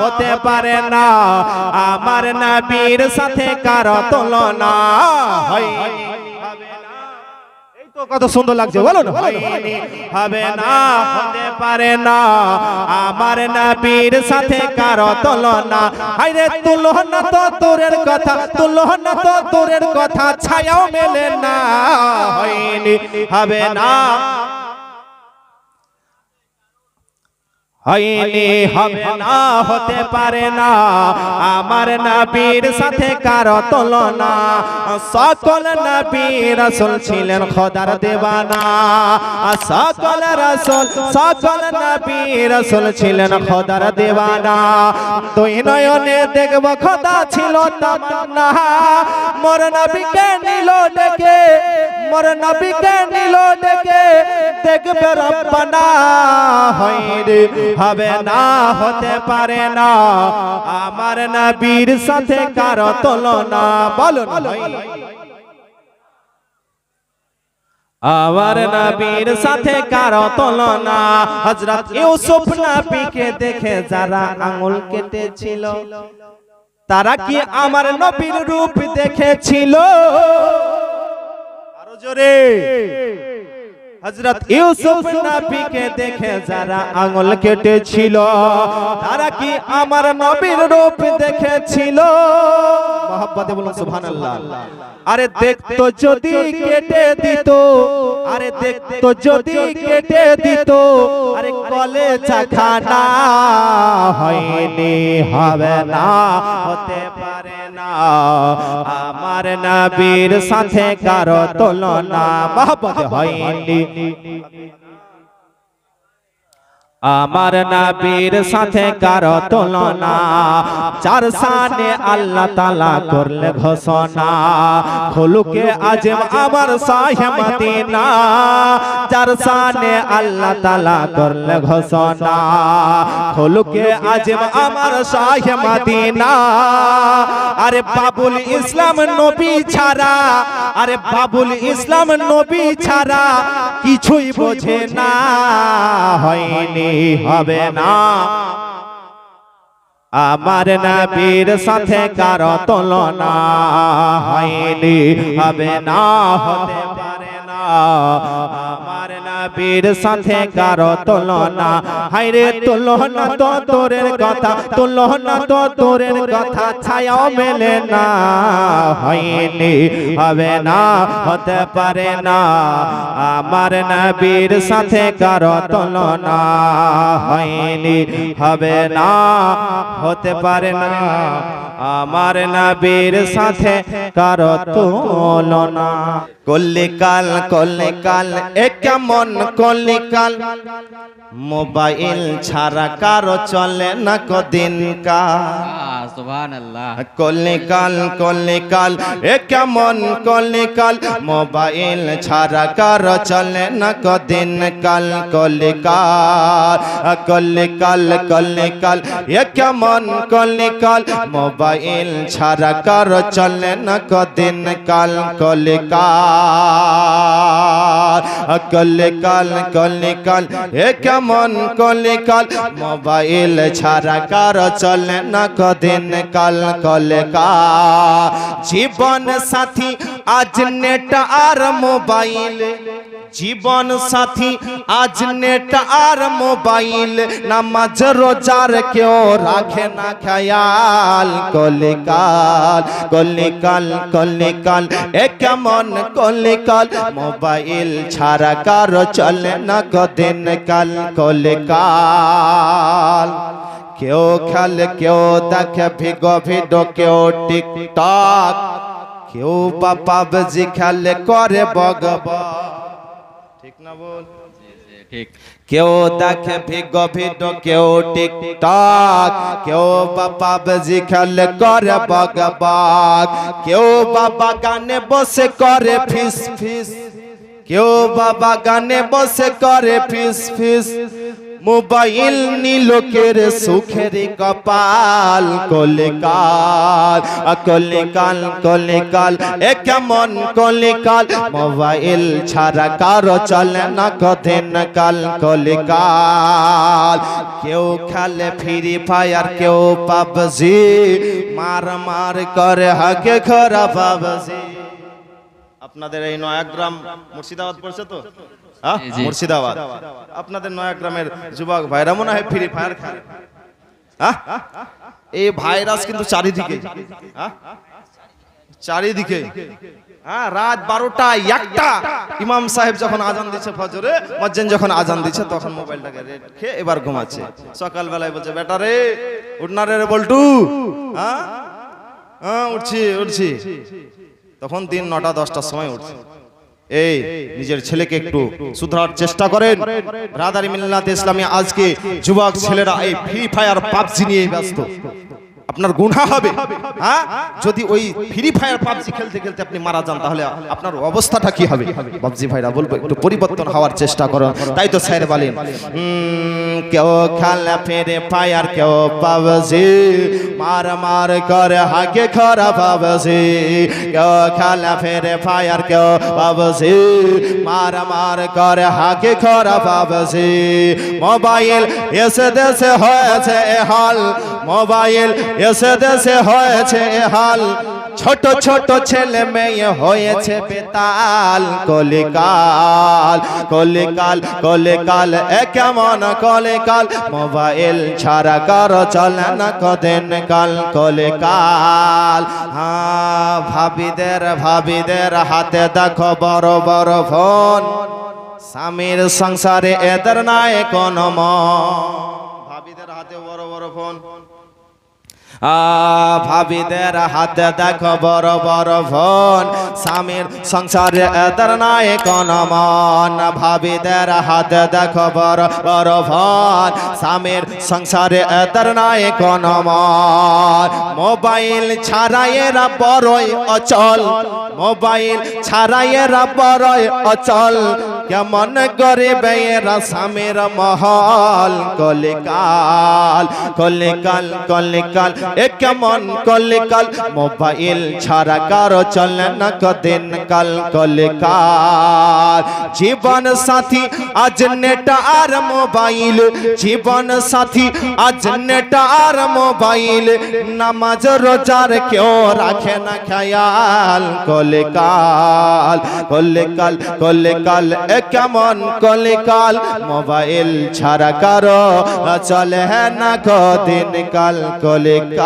হতে পারে না। আমার নবীর সাথে কারও তুলনা। কত সুন্দর লাগছে, বলো হবে না, হতে পারে না। আমার নবীর সাথে কারও তুলনা। হাইরে, তুলনা তো দূরের কথা, তুলনা তো দূরের কথা, ছায়াও মেলে না। হইনি হবে না। হয়নি হবে না হতে পারে না। আমার নবীর সাথে কারও তুলনা সকল নবী রাসূল ছিলেন খোদার দেবানা। সকল রাসূল সকল নবী রাসূল ছিলেন খোদার দেবানা। দুই নয়নে দেখব খোদা ছিল তামান্না। মোর নবীকে নিল ডেকে মোর নবীকে নিল ডেকে দেখবে রব্বানা। হইরে হবে না, হতে পারে না। আমার নবীর সাথে কারও তুলনা বলুন আমার নবীর সাথে কারও তুলনা, হযরত ইউসুফ নবীকে দেখে যারা আঙুল কেটেছিল, তারা কি আমার নবীর রূপ দেখেছিল? আরও জোরে। হযরত ইউসুফ নবীকে দেখে যারা আঙুল কেটেছিল তারা কি আমার নবীর রূপ দেখেছিল? মহব্বতে বলুন সুবহানাল্লাহ। আরে দেখতো যদি কেটে দিত আরে দেখতো যদি কেটে দিত আরে কলে চাখানা হয়নি হবে না হতে পারে না। আমার নবীর সাথে কারও তুলনা মহব্বত হয়নি। আমার নবীর সাথে কারও তুলনা। চার সানে আল্লাহ তালা করলে ঘোষণা। খুলুকে আজম আমার সাহে মদিনা। চার সানে আল্লাহ তালা করলে ঘোষণা। খুলুকে আজম আমার সাহে মদিনা। আরে বাবুল ইসলাম নবী ছাড়া, আরে বাবুল ইসলাম নবী ছাড়া কিছুই বোঝে না। হয়নি। হবে না? আমার নবীর সাথে কারও তুলনা হয়নি হবে না হতে পারে না। নবীর সাথে কারও তুলনা। হাইরে তুলনা তো তোরের কথা, তুলনা তো তোরের কথা ছায়াও মেলে না। হয়নি, হবে না, হতে পারে না। আমার নবীর সাথে কারও তুলনা। হয়নি, হবে না, হতে পারে না। আমার নবীর সাথে কারও তুলনা। কল্লিকাল কল্লিকাল এ কেমন কল্লিকাল মোবাইল ছাড়া কারও চলে না কদিন কা সুবহান আল্লাহ কল্লিকাল কল্লিকাল এ কেমন কল্লিকাল মোবাইল ছাড়া কার চলে না কদিন কাল কল্লিকাল কল্লিকাল কল্লিকাল এ কেমন কল্লিকাল মোবাইল ছাড়া কার চলে না কদিন কাল কল্লিকাল কল্লিকাল কলিকাল এ কেমন কলিকাল মোবাইল ছাড়া কার চলে না কদিন কাল কল্লিকাল জীবন সাথী, আজ নেট আর মোবাইল। জীবন সাথী, আজ নেট আর মোবাইল, নামাজ, রোজার কেউ রাখে না খেয়াল। কলিকাল কলিকাল কলিকাল, এ কেমন কলিকাল? মোবাইল ছাড়া কারও চলে না কদিন কাল কলিকাল, কেউ খেলে কেউ দেখে, ভিগো, ভিডো, কেউ টিকটক, কেউ বা পাবজি খেলে করে বগব ঠিক না বল? ঠিক। কেউ দেখে ভিগ ভিড, কেউ টিকটক, কেউ বা পাবজি খেলে করে বগবগ কেউ বাবা গানে বসে করে ফিস ফিস, কেউ বাবা গানে বসে করে ফিস ফিস। মোবাইল নীলকের সুখের কপাল, কলিকাল কলিকাল কলিকাল, এ কেমন কলিকাল? মোবাইল ছাড়া কারও চলে না কদিন কাল, কলিকাল। কেউ খেলে ফ্রি ফায়ার, কেউ পাবজি, মার মার করে হাকে খরা পাবজি। আপনাদের এই নয়াগ্রাম মুর্শিদাবাদ পড়ছে তো। মুর্শিদাবাদ। আপনাদের নয়াগ্রামের যুবক ভাইরা মনে হয় ফ্রি ফায়ার খেলে? এই ভাইরাস কিন্তু চারিদিকে? চারিদিকে। হ্যাঁ রাত বারোটা একটা। ইমাম সাহেব যখন আজান দিচ্ছে ফজরে মজ্জেন যখন আজান দিচ্ছে তখন মোবাইলটাকে রেখে এবার ঘুমাচ্ছে। সকালবেলায় বলছে বেটা রে উঠনা রে বল্টু। হ্যাঁ হ্যাঁ উঠছি উঠছি। তখন দিন নটা দশটার সময় উঠছে। এই নিজের ছেলেকে একটু সুধরার চেষ্টা করেন। রাদারি মিল্লাতে ইসলামী আজকে যুবক ছেলেরা এই ফ্রি ফায়ার পাবজি নিয়ে ব্যস্ত। আপনার গুনাহ হবে। হ্যাঁ? যদি ওই ফ্রি ফায়ার পাবজি খেলতে খেলতে আপনি মারা যান, তাহলে আপনার অবস্থাটা কি হবে? পাবজি ভাইরা, বলব, একটু পরিবর্তন হওয়ার চেষ্টা করো। তাই তো স্যার বলেন কেউ খেলে ফেরে ফায়ার, কেউ পাবজি, মার মার করে হাগে খরা পাবজি। কেউ খেলে ফেরে ফায়ার, কেউ পাবজি, মার মার করে হাগে খরা পাবজি। মোবাইল এসে দেশে হয়েছে হাল, মোবাইল এসে দেশে হয়েছে হাল। ছোট ছোট ছেলে মেয়ে হয়েছে বেতাল। কলিকাল কলিকাল কলিকাল, এ কেমন কলিকাল? মোবাইল ছাড়া কারও চলে না কদিন কাল। কলিকাল হ্যাঁ ভাবিদের ভাবিদের হাতে দেখো বড় বড় ফোন। স্বামীর সংসারে এদের নাই কোনো মন। ভাবিদের হাতে বড় বড় ফোন। ভাবিদের হাতে দেখো বড় বড় ফোন স্বামীর সংসারে এদের নাই কোন মন। ভাবিদের হাতে দেখো বড় বড় ফোন স্বামীর সংসারে এদের নাই কোন মন। মোবাইল ছাড়াই এরা বড়ই অচল। মোবাইল ছাড়াই এরা বড়ই অচল। কেমন করে বেয়েরা স্বামীর মহল? কলিকাল কলিকাল কলিকাল, এ কেমন কলিকাল? মোবাইল ছাড়া কারও চলে না কদিন কাল। কলিকাল, জীবন সাথী, আজ নেট আর মোবাইল। জীবন সাথী, আজ নেট আর মোবাইল। নামাজ রোজার কেউ রাখে না খেয়াল। কলিকাল কলিকাল কলিকাল, এ কেমন কলিকাল? মোবাইল ছাড়া কারও চলে না কদিন কাল কলিকাল।